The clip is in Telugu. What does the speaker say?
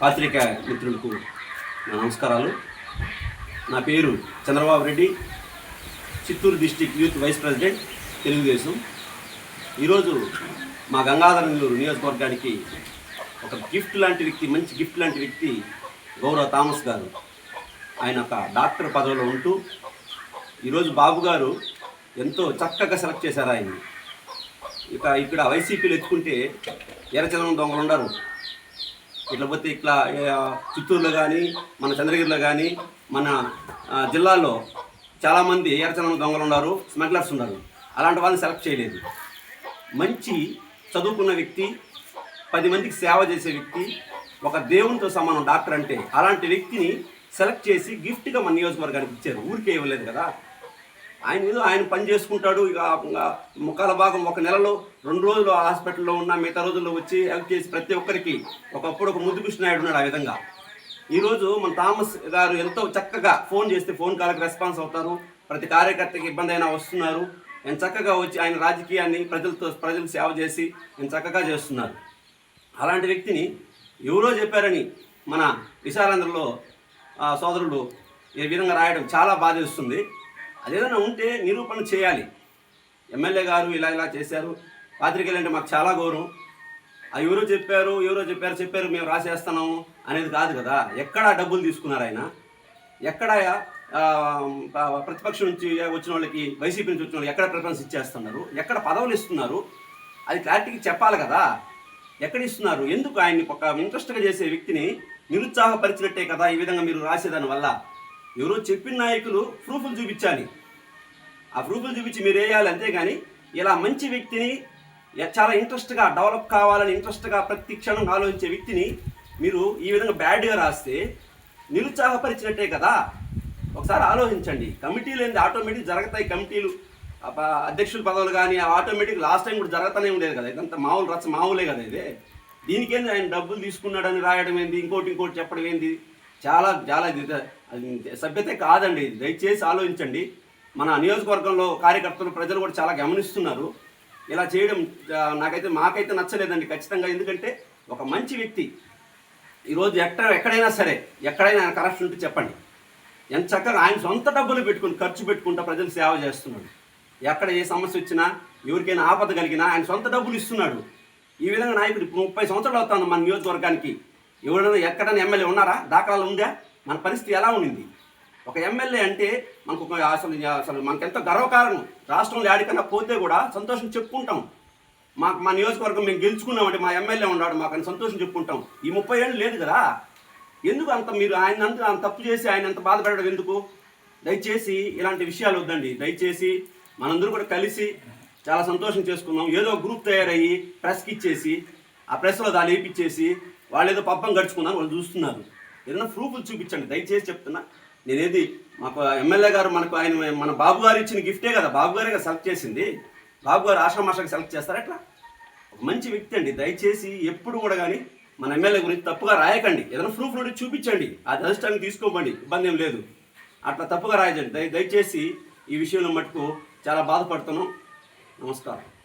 పాత్రిక మిత్రులకు నా నమస్కారాలు. నా పేరు Chandrababu Reddy Chittoor district youth vice president Telugu Desam. ఈరోజు మా గంగాధర నెల్లూరు నియోజకవర్గానికి ఒక గిఫ్ట్ లాంటి వ్యక్తి మంచి గిఫ్ట్ లాంటి వ్యక్తి గౌరవ థామస్ గారు. ఆయన ఒక డాక్టర్ పదవిలో ఉంటూ ఈరోజు బాబు గారు ఎంతో చక్కగా సెలెక్ట్ చేశారు ఆయన్ని. ఇక ఇక్కడ వైసీపీలు ఎత్తుకుంటే ఎర్రచందనం దొంగలు ఉండరు. ఇట్లా పోతే ఇట్లా చిత్తూరులో కానీ మన చంద్రగిరిలో కానీ మన జిల్లాలో చాలామంది ఎర్రచందనం దొంగలు ఉన్నారు స్మగ్లర్స్ ఉన్నారు. అలాంటి వాళ్ళని సెలెక్ట్ చేయలేదు. మంచి చదువుకున్న వ్యక్తి పది మందికి సేవ చేసే వ్యక్తి ఒక దేవునితో సమానం డాక్టర్ అంటే అలాంటి వ్యక్తిని సెలెక్ట్ చేసి గిఫ్ట్గా మన నియోజకవర్గానికి ఇచ్చారు. ఊరికే ఇవ్వలేదు కదా. ఆయన ఏదో ఆయన పని చేసుకుంటాడు. ఇక ముఖాల భాగం ఒక నెలలో రెండు రోజులు హాస్పిటల్లో ఉన్న మిగతా రోజుల్లో వచ్చి హెల్ప్ చేసి ప్రతి ఒక్కరికి ఒకప్పుడు ఒక ముద్దు కృష్ణాయుడు ఉన్నాడు ఆ విధంగా. ఈరోజు మన థామస్ గారు ఎంతో చక్కగా ఫోన్ చేస్తే ఫోన్ కాల్కి రెస్పాన్స్ అవుతారు. ప్రతి కార్యకర్తకి ఇబ్బంది అయినా వస్తున్నారు. ఆయన చక్కగా వచ్చి ఆయన రాజకీయాన్ని ప్రజలతో ప్రజలు సేవ చేసి ఆయన చక్కగా చేస్తున్నారు. అలాంటి వ్యక్తిని ఎవరో చెప్పారని మన విశాలాంధ్రలో ఆ, సోదరుడు ఈ విధంగా రాయడం చాలా బాధేస్తుంది. అదేదైనా ఉంటే నిరూపణ చేయాలి. ఎమ్మెల్యే గారు ఇలా ఇలా చేశారు. పాత్రికేయులు అంటే మాకు చాలా గౌరవం. ఆ ఎవరో చెప్పారు ఎవరో చెప్పారు చెప్పారు మేము రాసేస్తున్నాము అనేది కాదు కదా. ఎక్కడ డబ్బులు తీసుకున్నారు ఆయన. ఎక్కడ ప్రతిపక్షం నుంచి వచ్చిన వాళ్ళకి వైసీపీ నుంచి వచ్చిన వాళ్ళకి ఎక్కడ ప్రిఫరెన్స్ ఇచ్చేస్తున్నారు? ఎక్కడ పదవులు ఇస్తున్నారు? అది క్లారిటీకి చెప్పాలి కదా. ఎక్కడ ఇస్తున్నారు? ఎందుకు ఆయన్ని ఒక ఇంట్రెస్ట్గా చేసే వ్యక్తిని నిరుత్సాహపరిచినట్టే కదా ఈ విధంగా మీరు రాసేదాని వల్ల? ఎవరో చెప్పిన నాయకులు ప్రూఫ్లు చూపించాలి. ఆ ప్రూఫ్లు చూపించి మీరు వేయాలి అంతేగాని ఇలా మంచి వ్యక్తిని చాలా ఇంట్రెస్ట్గా డెవలప్ కావాలని ఇంట్రెస్ట్గా ప్రతి క్షణం ఆలోచించే వ్యక్తిని మీరు ఈ విధంగా బ్యాడ్గా రాస్తే నిరుత్సాహపరిచినట్టే కదా. ఒకసారి ఆలోచించండి. కమిటీలు ఏంది ఆటోమేటిక్ జరుగుతాయి కమిటీలు. అధ్యక్షుల పదవులు కానీ ఆటోమేటిక్ లాస్ట్ టైం కూడా జరగతానే ఉండేది కదా. ఇదంతా మామూలు రచ్చ మామూలే కదా ఇది. దీనికేంది ఆయన డబ్బులు తీసుకున్నాడని రాయడం ఏంది? ఇంకోటి ఇంకోటి చెప్పడం ఏంది? చాలా చాలా ఇది సభ్యతే కాదండి. దయచేసి ఆలోచించండి. మన నియోజకవర్గంలో కార్యకర్తలు ప్రజలు కూడా చాలా గమనిస్తున్నారు. ఇలా చేయడం నాకైతే మాకైతే నచ్చలేదండి ఖచ్చితంగా. ఎందుకంటే ఒక మంచి వ్యక్తి ఈరోజు ఎక్కడ ఎక్కడైనా సరే ఎక్కడైనా ఆయన కరప్షన్ ఉంటే చెప్పండి. ఎంత చక్కగా ఆయన సొంత డబ్బులు పెట్టుకుని ఖర్చు పెట్టుకుంటా ప్రజలు సేవ చేస్తున్నాడు. ఎక్కడ ఏ సమస్య వచ్చినా ఎవరికైనా ఆపద కలిగినా ఆయన సొంత డబ్బులు ఇస్తున్నాడు. ఈ విధంగా నాయకుడు ముప్పై సంవత్సరాలు అవుతాను మన నియోజకవర్గానికి. ఎవరైనా ఎక్కడైనా ఎమ్మెల్యే ఉన్నారా? దాఖలాలు ఉందా? మన పరిస్థితి ఎలా ఉండింది? ఒక ఎమ్మెల్యే అంటే మనకు అసలు అసలు మనకెంతో గర్వకారణం రాష్ట్రంలో ఆడికన్నా పోతే కూడా సంతోషం చెప్పుకుంటాం. మాకు మా నియోజకవర్గం మేము గెలుచుకున్నామంటే మా ఎమ్మెల్యే ఉన్నాడు మాకు అని సంతోషం చెప్పుకుంటాం. ఈ ముప్పై ఏళ్ళు లేదు కదా? ఎందుకు అంత మీరు ఆయన అంత అంత తప్పు చేసి ఆయన అంత బాధపడడం ఎందుకు? దయచేసి ఇలాంటి విషయాలు వద్దండి. దయచేసి మనందరూ కూడా కలిసి చాలా సంతోషం చేసుకున్నాం. ఏదో గ్రూప్ తయారయ్యి ప్రెస్కి ఇచ్చేసి ఆ ప్రెస్లో దాన్ని వేయించేసి వాళ్ళు ఏదో పబ్బం గడుచుకున్నారు వాళ్ళు చూస్తున్నారు. ఏదైనా ప్రూఫ్లు చూపించండి. దయచేసి చెప్తున్నా. నేనేది మాకు ఎమ్మెల్యే గారు మనకు ఆయన మన బాబు గారు ఇచ్చిన గిఫ్టే కదా. బాబు గారే కదా సెలెక్ట్ చేసింది. బాబు గారు ఆషామాషాకి సెలెక్ట్ చేస్తారు ఎట్లా? ఒక మంచి వ్యక్తి అండి. దయచేసి ఎప్పుడు కూడా కానీ మన ఎమ్మెల్యే గురించి తప్పుగా రాయకండి. ఏదైనా ప్రూఫ్ నుండి చూపించండి. అది అధిష్టానికి తీసుకోమండి ఇబ్బంది ఏం లేదు. అట్లా తప్పుగా రాయకండి దయ దయచేసి ఈ విషయంలో మటుకు చాలా బాధపడుతున్నాం. నమస్కారం.